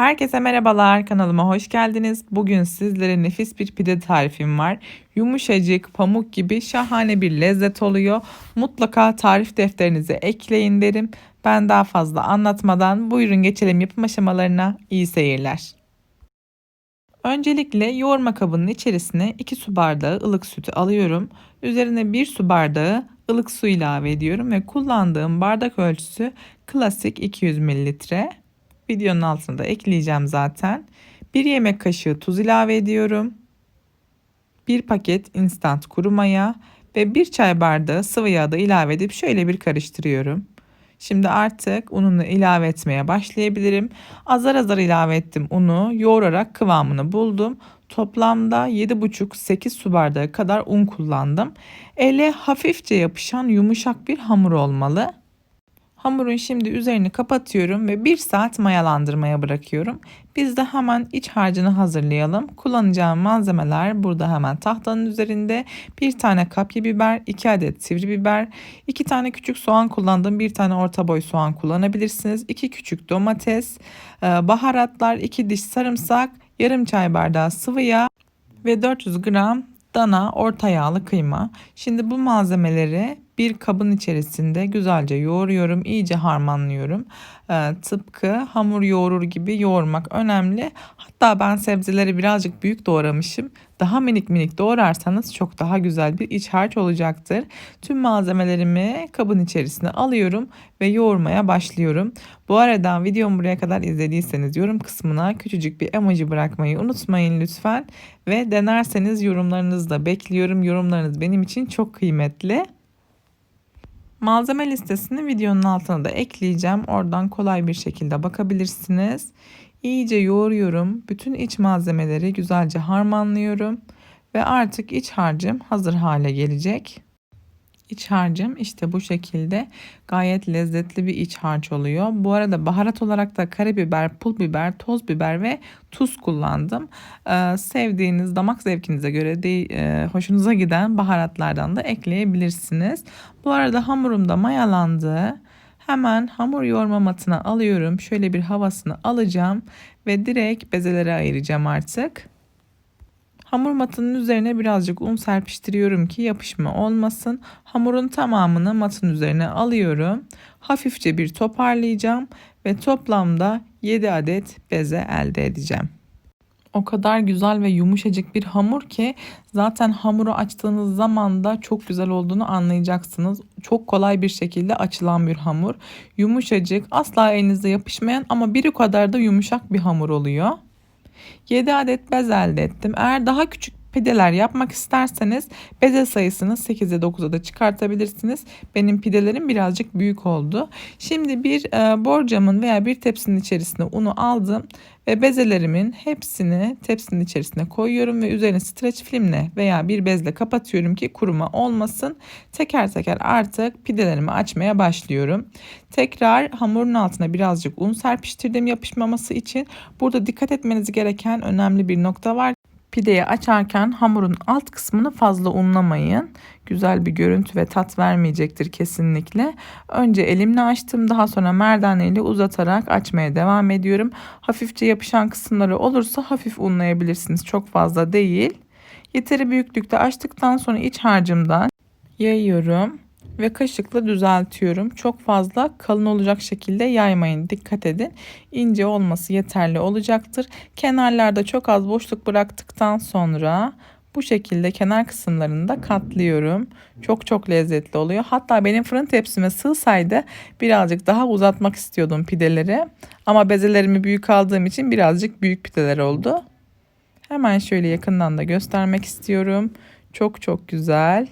Herkese merhabalar kanalıma hoş geldiniz. Bugün sizlere nefis bir pide tarifim var. Yumuşacık, pamuk gibi şahane bir lezzet oluyor. Mutlaka tarif defterinize ekleyin derim. Ben daha fazla anlatmadan buyurun geçelim yapım aşamalarına. İyi seyirler. Öncelikle yoğurma kabının içerisine 2 su bardağı ılık sütü alıyorum. Üzerine 1 su bardağı ılık su ilave ediyorum ve kullandığım bardak ölçüsü klasik 200 mililitre. Videonun altına da ekleyeceğim zaten. 1 yemek kaşığı tuz ilave ediyorum. 1 paket instant kuru maya ve 1 çay bardağı sıvı yağ da ilave edip şöyle bir karıştırıyorum. Şimdi artık ununu ilave etmeye başlayabilirim. Azar azar ilave ettim unu. Yoğurarak kıvamını buldum. Toplamda 7,5-8 su bardağı kadar un kullandım. Ele hafifçe yapışan yumuşak bir hamur olmalı. Hamurun şimdi üzerini kapatıyorum ve 1 saat mayalandırmaya bırakıyorum. Biz de hemen iç harcını hazırlayalım. Kullanacağım malzemeler burada hemen tahtanın üzerinde. Bir tane kapya biber, 2 adet sivri biber, 2 tane küçük soğan kullandım. Bir tane orta boy soğan kullanabilirsiniz. 2 küçük domates, e, baharatlar, 2 diş sarımsak, yarım çay bardağı sıvı yağ ve 400 gram dana orta yağlı kıyma. Şimdi bu malzemeleri bir kabın içerisinde güzelce yoğuruyorum, iyice harmanlıyorum. Ee, tıpkı hamur yoğurur gibi yoğurmak önemli. Hatta ben sebzeleri birazcık büyük doğramışım. Daha minik minik doğrarsanız çok daha güzel bir iç harç olacaktır. Tüm malzemelerimi kabın içerisine alıyorum ve yoğurmaya başlıyorum. Bu arada videomu buraya kadar izlediyseniz yorum kısmına küçücük bir emoji bırakmayı unutmayın lütfen. Ve denerseniz yorumlarınızı da bekliyorum. Yorumlarınız benim için çok kıymetli. Malzeme listesini videonun altına da ekleyeceğim. Oradan kolay bir şekilde bakabilirsiniz. İyice yoğuruyorum. Bütün iç malzemeleri güzelce harmanlıyorum. Ve artık iç harcım hazır hale gelecek. İç harcım işte bu şekilde gayet lezzetli bir iç harç oluyor. Bu arada baharat olarak da karabiber, pul biber, toz biber ve tuz kullandım. Ee, sevdiğiniz damak zevkinize göre de e, hoşunuza giden baharatlardan da ekleyebilirsiniz. Bu arada hamurum da mayalandı. Hemen hamur yoğurma matına alıyorum. Şöyle bir havasını alacağım ve direkt bezelere ayıracağım artık. Hamur matının üzerine birazcık un serpiştiriyorum ki yapışma olmasın. Hamurun tamamını matın üzerine alıyorum. Hafifçe bir toparlayacağım ve toplamda 7 adet beze elde edeceğim. O kadar güzel ve yumuşacık bir hamur ki zaten hamuru açtığınız zaman da çok güzel olduğunu anlayacaksınız. Çok kolay bir şekilde açılan bir hamur. Yumuşacık, asla elinizde yapışmayan ama bir o kadar da yumuşak bir hamur oluyor. 7 adet bez elde ettim. Eğer daha küçük pideler yapmak isterseniz beze sayısını 8'e 9'a da çıkartabilirsiniz. Benim pidelerim birazcık büyük oldu. Şimdi bir e, borcamın veya bir tepsinin içerisine unu aldım ve bezelerimin hepsini tepsinin içerisine koyuyorum ve üzerine streç filmle veya bir bezle kapatıyorum ki kuruma olmasın. Teker teker artık pidelerimi açmaya başlıyorum. Tekrar hamurun altına birazcık un serpiştirdim yapışmaması için. Burada dikkat etmeniz gereken önemli bir nokta var. Pideyi açarken hamurun alt kısmını fazla unlamayın. Güzel bir görüntü ve tat vermeyecektir kesinlikle. Önce elimle açtım daha sonra merdaneyle uzatarak açmaya devam ediyorum. Hafifçe yapışan kısımları olursa hafif unlayabilirsiniz. Çok fazla değil. Yeteri büyüklükte açtıktan sonra iç harcımdan yayıyorum ve kaşıkla düzeltiyorum. Çok fazla kalın olacak şekilde yaymayın. Dikkat edin. İnce olması yeterli olacaktır. Kenarlarda çok az boşluk bıraktıktan sonra bu şekilde kenar kısımlarını da katlıyorum. Çok çok lezzetli oluyor. Hatta benim fırın tepsime sığsaydı birazcık daha uzatmak istiyordum pideleri. Ama bezelerimi büyük aldığım için birazcık büyük pideler oldu. Hemen şöyle yakından da göstermek istiyorum. Çok çok güzel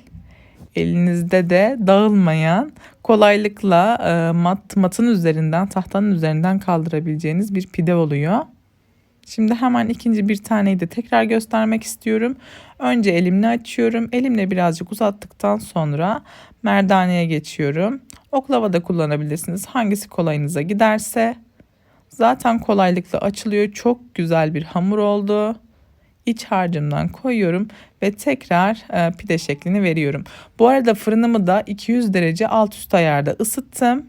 elinizde de dağılmayan kolaylıkla e, mat, matın üzerinden tahtanın üzerinden kaldırabileceğiniz bir pide oluyor. Şimdi hemen ikinci bir taneyi de tekrar göstermek istiyorum. Önce elimle açıyorum. Elimle birazcık uzattıktan sonra merdaneye geçiyorum. Oklava da kullanabilirsiniz. Hangisi kolayınıza giderse. Zaten kolaylıkla açılıyor. Çok güzel bir hamur oldu iç harcımdan koyuyorum ve tekrar e, pide şeklini veriyorum. Bu arada fırınımı da 200 derece alt üst ayarda ısıttım.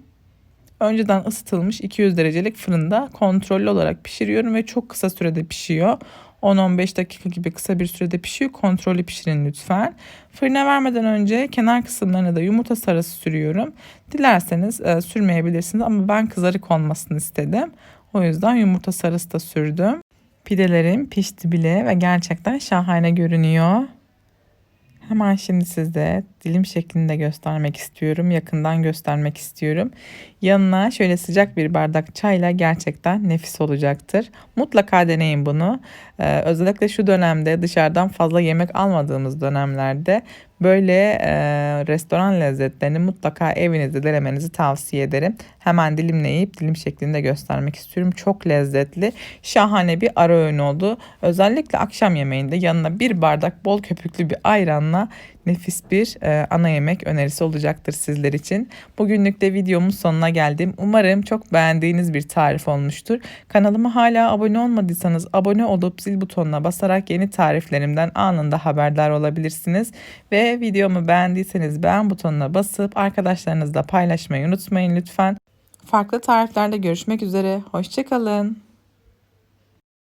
önceden ısıtılmış 200 derecelik fırında kontrollü olarak pişiriyorum ve çok kısa sürede pişiyor. 10-15 dakika gibi kısa bir sürede pişiyor. Kontrollü pişirin lütfen. Fırına vermeden önce kenar kısımlarına da yumurta sarısı sürüyorum. Dilerseniz e, sürmeyebilirsiniz ama ben kızarık olmasını istedim. O yüzden yumurta sarısı da sürdüm. Pidelerim pişti bile ve gerçekten şahane görünüyor. Hemen şimdi size dilim şeklinde göstermek istiyorum. Yakından göstermek istiyorum. Yanına şöyle sıcak bir bardak çayla gerçekten nefis olacaktır. Mutlaka deneyin bunu. Ee, özellikle şu dönemde dışarıdan fazla yemek almadığımız dönemlerde böyle e, restoran lezzetlerini mutlaka evinizde denemenizi tavsiye ederim. Hemen dilimleyip dilim şeklinde göstermek istiyorum. Çok lezzetli, şahane bir ara öğün oldu. Özellikle akşam yemeğinde yanına bir bardak bol köpüklü bir ayranla nefis bir e, ana yemek önerisi olacaktır sizler için. Bugünlük de videomun sonuna geldim. Umarım çok beğendiğiniz bir tarif olmuştur. Kanalıma hala abone olmadıysanız abone olup zil butonuna basarak yeni tariflerimden anında haberdar olabilirsiniz. Videomu beğendiyseniz beğen butonuna basıp arkadaşlarınızla paylaşmayı unutmayın lütfen. Farklı tariflerde görüşmek üzere. Hoşçakalın.